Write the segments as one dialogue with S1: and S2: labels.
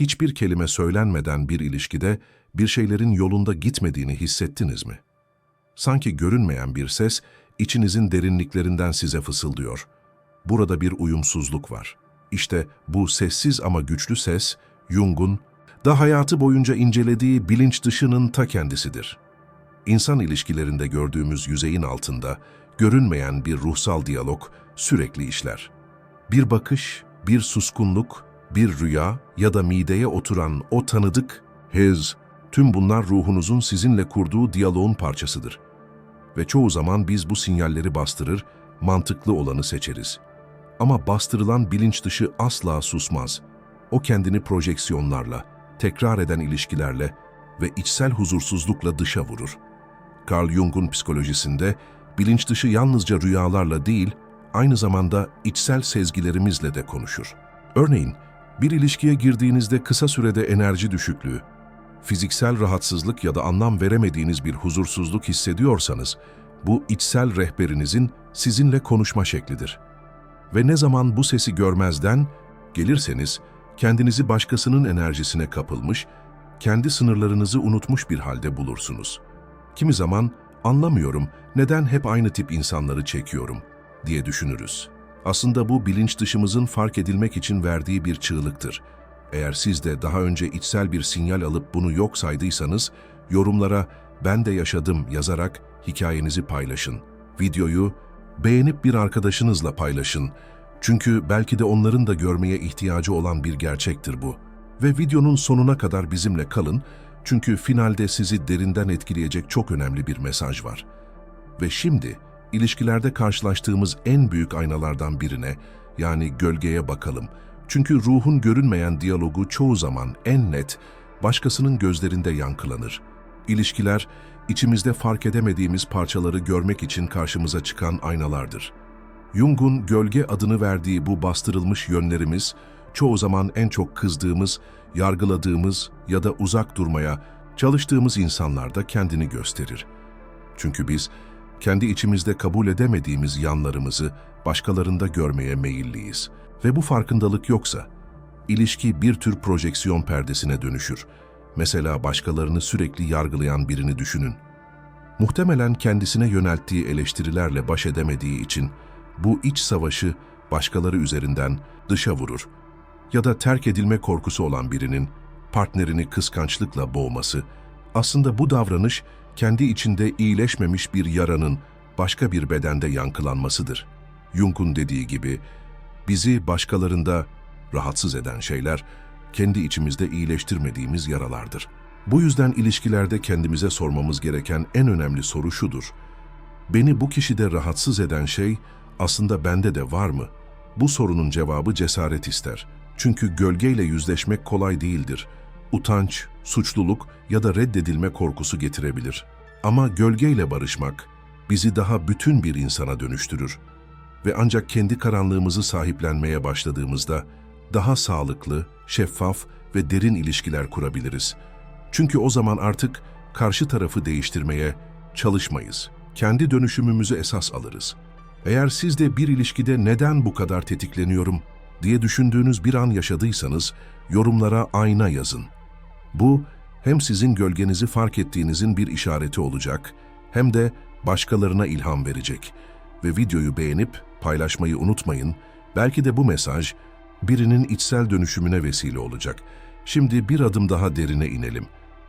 S1: hiçbir kelime söylenmeden bir ilişkide bir şeylerin yolunda gitmediğini hissettiniz mi? Sanki görünmeyen bir ses içinizin derinliklerinden size fısıldıyor. Burada bir uyumsuzluk var. İşte bu sessiz ama güçlü ses, Jung'un da hayatı boyunca incelediği bilinç dışının ta kendisidir. İnsan ilişkilerinde gördüğümüz yüzeyin altında görünmeyen bir ruhsal diyalog sürekli işler. Bir bakış, bir suskunluk, bir rüya ya da mideye oturan o tanıdık his, tüm bunlar ruhunuzun sizinle kurduğu diyaloğun parçasıdır. Ve çoğu zaman biz bu sinyalleri bastırır, mantıklı olanı seçeriz. Ama bastırılan bilinç dışı asla susmaz. O kendini projeksiyonlarla, tekrar eden ilişkilerle ve içsel huzursuzlukla dışa vurur. Carl Jung'un psikolojisinde bilinç dışı yalnızca rüyalarla değil, aynı zamanda içsel sezgilerimizle de konuşur. Örneğin, bir ilişkiye girdiğinizde kısa sürede enerji düşüklüğü, fiziksel rahatsızlık ya da anlam veremediğiniz bir huzursuzluk hissediyorsanız, bu içsel rehberinizin sizinle konuşma şeklidir. Ve ne zaman bu sesi görmezden gelirseniz, kendinizi başkasının enerjisine kapılmış, kendi sınırlarınızı unutmuş bir halde bulursunuz. Kimi zaman anlamıyorum neden hep aynı tip insanları çekiyorum diye düşünürüz. Aslında bu bilinç dışımızın fark edilmek için verdiği bir çığlıktır. Eğer siz de daha önce içsel bir sinyal alıp bunu yok saydıysanız, yorumlara ben de yaşadım yazarak hikayenizi paylaşın. Videoyu beğenip bir arkadaşınızla paylaşın. Çünkü belki de onların da görmeye ihtiyacı olan bir gerçektir bu. Ve videonun sonuna kadar bizimle kalın çünkü finalde sizi derinden etkileyecek çok önemli bir mesaj var. Ve şimdi ilişkilerde karşılaştığımız en büyük aynalardan birine yani gölgeye bakalım. Çünkü ruhun görünmeyen diyalogu çoğu zaman en net başkasının gözlerinde yankılanır. İlişkiler içimizde fark edemediğimiz parçaları görmek için karşımıza çıkan aynalardır. Jung'un gölge adını verdiği bu bastırılmış yönlerimiz çoğu zaman en çok kızdığımız, yargıladığımız ya da uzak durmaya çalıştığımız insanlarda kendini gösterir. Çünkü biz kendi içimizde kabul edemediğimiz yanlarımızı başkalarında görmeye meyilliyiz. Ve bu farkındalık yoksa, ilişki bir tür projeksiyon perdesine dönüşür. Mesela başkalarını sürekli yargılayan birini düşünün. Muhtemelen kendisine yönelttiği eleştirilerle baş edemediği için bu iç savaşı başkaları üzerinden dışa vurur. Ya da terk edilme korkusu olan birinin partnerini kıskançlıkla boğması, aslında bu davranış kendi içinde iyileşmemiş bir yaranın başka bir bedende yankılanmasıdır. Jung'un dediği gibi, bizi başkalarında rahatsız eden şeyler, kendi içimizde iyileştirmediğimiz yaralardır. Bu yüzden ilişkilerde kendimize sormamız gereken en önemli soru şudur. Beni bu kişide rahatsız eden şey aslında bende de var mı? Bu sorunun cevabı cesaret ister. Çünkü gölgeyle yüzleşmek kolay değildir. Utanç, suçluluk ya da reddedilme korkusu getirebilir. Ama gölgeyle barışmak bizi daha bütün bir insana dönüştürür. Ve ancak kendi karanlığımızı sahiplenmeye başladığımızda daha sağlıklı, şeffaf ve derin ilişkiler kurabiliriz. Çünkü o zaman artık karşı tarafı değiştirmeye çalışmayız. Kendi dönüşümümüzü esas alırız. Eğer siz de bir ilişkide neden bu kadar tetikleniyorum diye düşündüğünüz bir an yaşadıysanız yorumlara ayna yazın. Bu hem sizin gölgenizi fark ettiğinizin bir işareti olacak hem de başkalarına ilham verecek. Ve videoyu beğenip paylaşmayı unutmayın. Belki de bu mesaj birinin içsel dönüşümüne vesile olacak. Şimdi bir adım daha derine inelim.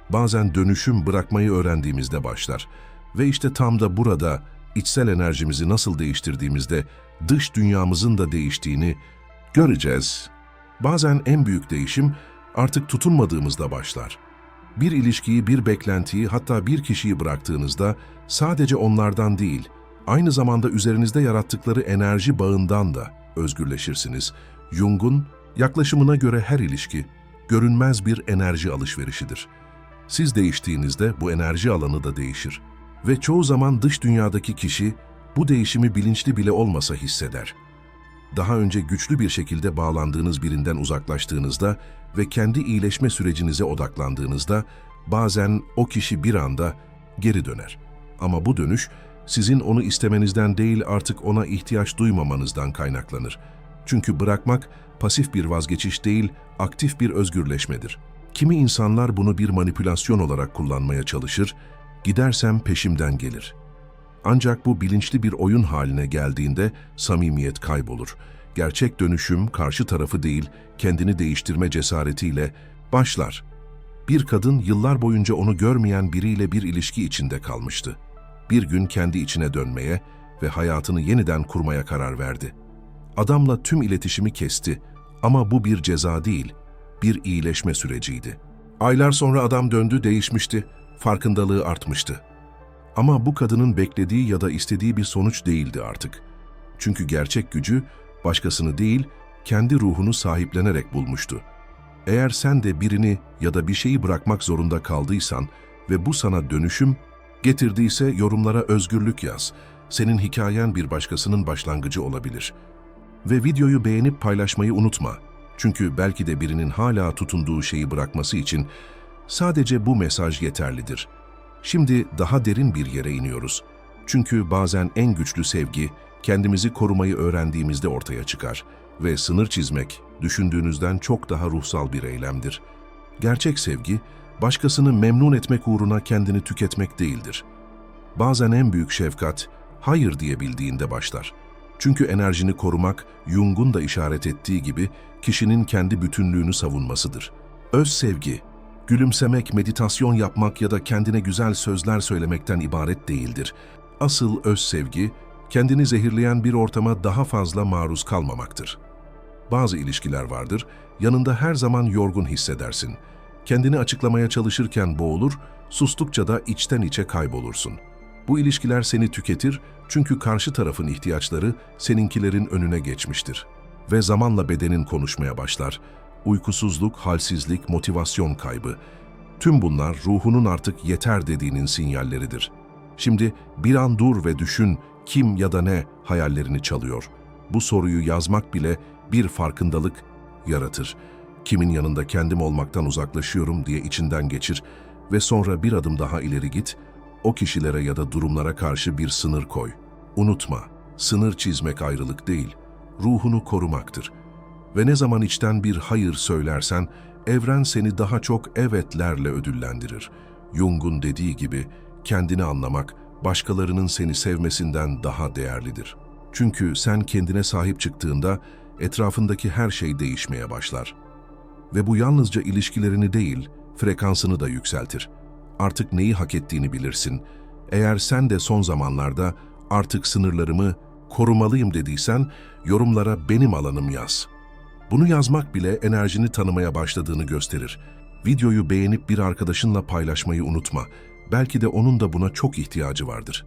S1: Bazen dönüşüm bırakmayı öğrendiğimizde başlar. Ve işte tam da burada içsel enerjimizi nasıl değiştirdiğimizde dış dünyamızın da değiştiğini göreceğiz. Bazen en büyük değişim artık tutunmadığımızda başlar. Bir ilişkiyi, bir beklentiyi, hatta bir kişiyi bıraktığınızda sadece onlardan değil, aynı zamanda üzerinizde yarattıkları enerji bağından da özgürleşirsiniz. Jung'un yaklaşımına göre her ilişki görünmez bir enerji alışverişidir. Siz değiştiğinizde bu enerji alanı da değişir. Ve çoğu zaman dış dünyadaki kişi bu değişimi bilinçli bile olmasa hisseder. Daha önce güçlü bir şekilde bağlandığınız birinden uzaklaştığınızda ve kendi iyileşme sürecinize odaklandığınızda bazen o kişi bir anda geri döner. Ama bu dönüş sizin onu istemenizden değil artık ona ihtiyaç duymamanızdan kaynaklanır. Çünkü bırakmak pasif bir vazgeçiş değil, aktif bir özgürleşmedir. Kimi insanlar bunu bir manipülasyon olarak kullanmaya çalışır, gidersem peşimden gelir. Ancak bu bilinçli bir oyun haline geldiğinde samimiyet kaybolur. Gerçek dönüşüm karşı tarafı değil, kendini değiştirme cesaretiyle başlar. Bir kadın yıllar boyunca onu görmeyen biriyle bir ilişki içinde kalmıştı. Bir gün kendi içine dönmeye ve hayatını yeniden kurmaya karar verdi. Adamla tüm iletişimi kesti ama bu bir ceza değil, bir iyileşme süreciydi. Aylar sonra adam döndü, değişmişti, farkındalığı artmıştı. Ama bu kadının beklediği ya da istediği bir sonuç değildi artık. Çünkü gerçek gücü başkasını değil, kendi ruhunu sahiplenerek bulmuştu. Eğer sen de birini ya da bir şeyi bırakmak zorunda kaldıysan ve bu sana dönüşüm getirdiyse yorumlara özgürlük yaz. Senin hikayen bir başkasının başlangıcı olabilir. Ve videoyu beğenip paylaşmayı unutma. Çünkü belki de birinin hala tutunduğu şeyi bırakması için sadece bu mesaj yeterlidir. Şimdi daha derin bir yere iniyoruz. Çünkü bazen en güçlü sevgi kendimizi korumayı öğrendiğimizde ortaya çıkar ve sınır çizmek düşündüğünüzden çok daha ruhsal bir eylemdir. Gerçek sevgi, başkasını memnun etmek uğruna kendini tüketmek değildir. Bazen en büyük şefkat, hayır diyebildiğinde başlar. Çünkü enerjini korumak, Jung'un da işaret ettiği gibi, kişinin kendi bütünlüğünü savunmasıdır. Öz sevgi, gülümsemek, meditasyon yapmak ya da kendine güzel sözler söylemekten ibaret değildir. Asıl öz sevgi, kendini zehirleyen bir ortama daha fazla maruz kalmamaktır. Bazı ilişkiler vardır, yanında her zaman yorgun hissedersin. Kendini açıklamaya çalışırken boğulur, sustukça da içten içe kaybolursun. Bu ilişkiler seni tüketir çünkü karşı tarafın ihtiyaçları seninkilerin önüne geçmiştir. Ve zamanla bedenin konuşmaya başlar. Uykusuzluk, halsizlik, motivasyon kaybı. Tüm bunlar ruhunun artık yeter dediğinin sinyalleridir. Şimdi bir an dur ve düşün kim ya da ne hayallerini çalıyor. Bu soruyu yazmak bile bir farkındalık yaratır. Kimin yanında kendim olmaktan uzaklaşıyorum diye içinden geçir ve sonra bir adım daha ileri git, o kişilere ya da durumlara karşı bir sınır koy. Unutma, sınır çizmek ayrılık değil, ruhunu korumaktır. Ve ne zaman içten bir hayır söylersen, evren seni daha çok evetlerle ödüllendirir. Jung'un dediği gibi, kendini anlamak, başkalarının seni sevmesinden daha değerlidir. Çünkü sen kendine sahip çıktığında, etrafındaki her şey değişmeye başlar. Ve bu yalnızca ilişkilerini değil, frekansını da yükseltir. Artık neyi hak ettiğini bilirsin. Eğer sen de son zamanlarda artık sınırlarımı korumalıyım dediysen, yorumlara benim alanım yaz. Bunu yazmak bile enerjini tanımaya başladığını gösterir. Videoyu beğenip bir arkadaşınla paylaşmayı unutma. Belki de onun da buna çok ihtiyacı vardır.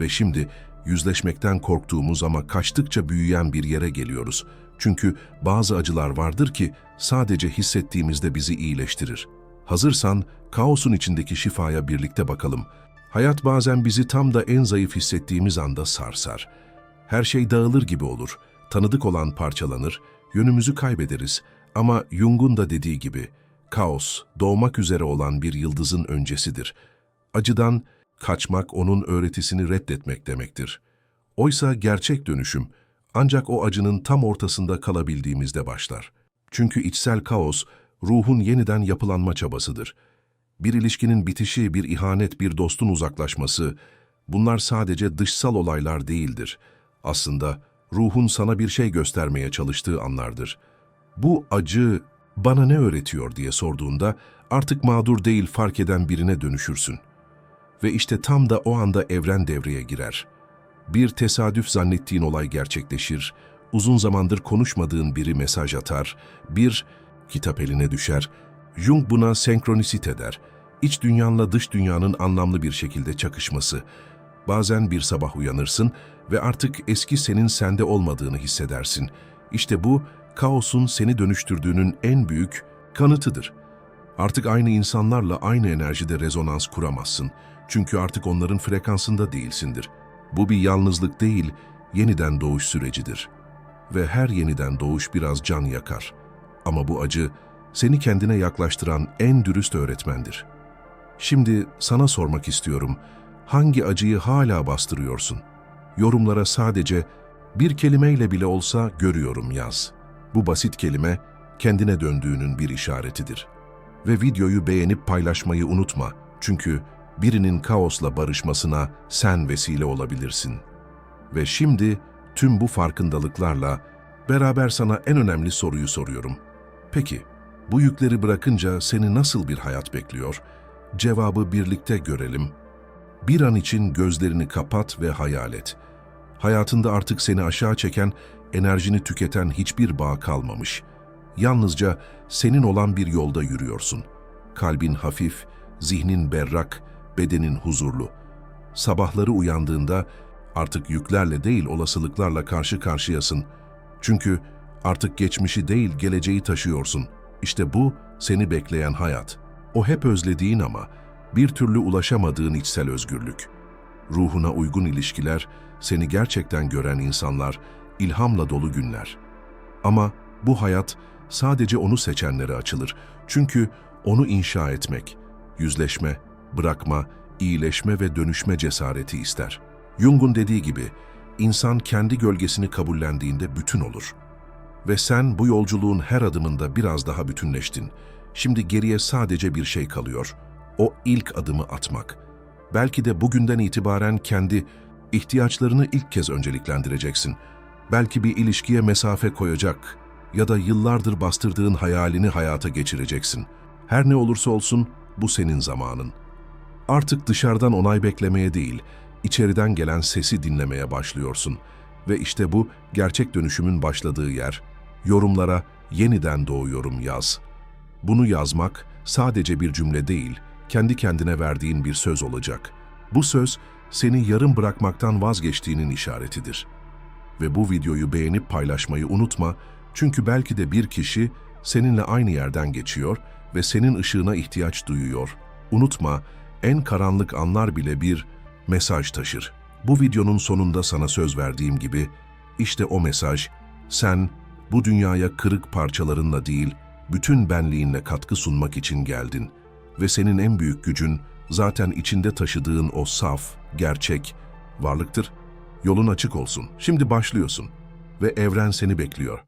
S1: Ve şimdi yüzleşmekten korktuğumuz ama kaçtıkça büyüyen bir yere geliyoruz. Çünkü bazı acılar vardır ki sadece hissettiğimizde bizi iyileştirir. Hazırsan kaosun içindeki şifaya birlikte bakalım. Hayat bazen bizi tam da en zayıf hissettiğimiz anda sarsar. Her şey dağılır gibi olur. Tanıdık olan parçalanır, yönümüzü kaybederiz. Ama Jung'un da dediği gibi, kaos, doğmak üzere olan bir yıldızın öncesidir. Acıdan kaçmak onun öğretisini reddetmek demektir. Oysa gerçek dönüşüm, ancak o acının tam ortasında kalabildiğimizde başlar. Çünkü içsel kaos, ruhun yeniden yapılanma çabasıdır. Bir ilişkinin bitişi, bir ihanet, bir dostun uzaklaşması, bunlar sadece dışsal olaylar değildir. Aslında ruhun sana bir şey göstermeye çalıştığı anlardır. Bu acı bana ne öğretiyor diye sorduğunda artık mağdur değil fark eden birine dönüşürsün. Ve işte tam da o anda evren devreye girer.'' Bir tesadüf zannettiğin olay gerçekleşir, uzun zamandır konuşmadığın biri mesaj atar, bir kitap eline düşer. Jung buna senkronisite der. İç dünyanla dış dünyanın anlamlı bir şekilde çakışması. Bazen bir sabah uyanırsın ve artık eski senin sende olmadığını hissedersin. İşte bu, kaosun seni dönüştürdüğünün en büyük kanıtıdır. Artık aynı insanlarla aynı enerjide rezonans kuramazsın. Çünkü artık onların frekansında değilsindir.'' Bu bir yalnızlık değil, yeniden doğuş sürecidir. Ve her yeniden doğuş biraz can yakar. Ama bu acı, seni kendine yaklaştıran en dürüst öğretmendir. Şimdi sana sormak istiyorum, hangi acıyı hala bastırıyorsun? Yorumlara sadece bir kelimeyle bile olsa görüyorum yaz. Bu basit kelime kendine döndüğünün bir işaretidir. Ve videoyu beğenip paylaşmayı unutma. Çünkü birinin kaosla barışmasına sen vesile olabilirsin. Ve şimdi tüm bu farkındalıklarla beraber sana en önemli soruyu soruyorum. Peki, bu yükleri bırakınca seni nasıl bir hayat bekliyor? Cevabı birlikte görelim. Bir an için gözlerini kapat ve hayal et. Hayatında artık seni aşağı çeken, enerjini tüketen hiçbir bağ kalmamış. Yalnızca senin olan bir yolda yürüyorsun. Kalbin hafif, zihnin berrak, bedenin huzurlu. Sabahları uyandığında artık yüklerle değil olasılıklarla karşı karşıyasın. Çünkü artık geçmişi değil geleceği taşıyorsun. İşte bu seni bekleyen hayat. O hep özlediğin ama bir türlü ulaşamadığın içsel özgürlük. Ruhuna uygun ilişkiler, seni gerçekten gören insanlar, ilhamla dolu günler. Ama bu hayat sadece onu seçenlere açılır. Çünkü onu inşa etmek, yüzleşme, bırakma, iyileşme ve dönüşme cesareti ister. Jung'un dediği gibi, insan kendi gölgesini kabullendiğinde bütün olur. Ve sen bu yolculuğun her adımında biraz daha bütünleştin. Şimdi geriye sadece bir şey kalıyor. O ilk adımı atmak. Belki de bugünden itibaren kendi ihtiyaçlarını ilk kez önceliklendireceksin. Belki bir ilişkiye mesafe koyacak ya da yıllardır bastırdığın hayalini hayata geçireceksin. Her ne olursa olsun bu senin zamanın. Artık dışarıdan onay beklemeye değil, içeriden gelen sesi dinlemeye başlıyorsun. Ve işte bu gerçek dönüşümün başladığı yer. Yorumlara yeniden doğuyorum yaz. Bunu yazmak sadece bir cümle değil, kendi kendine verdiğin bir söz olacak. Bu söz seni yarım bırakmaktan vazgeçtiğinin işaretidir. Ve bu videoyu beğenip paylaşmayı unutma çünkü belki de bir kişi seninle aynı yerden geçiyor ve senin ışığına ihtiyaç duyuyor. Unutma, en karanlık anlar bile bir mesaj taşır. Bu videonun sonunda sana söz verdiğim gibi, işte o mesaj, sen bu dünyaya kırık parçalarınla değil, bütün benliğinle katkı sunmak için geldin. Ve senin en büyük gücün zaten içinde taşıdığın o saf, gerçek varlıktır. Yolun açık olsun. Şimdi başlıyorsun ve evren seni bekliyor.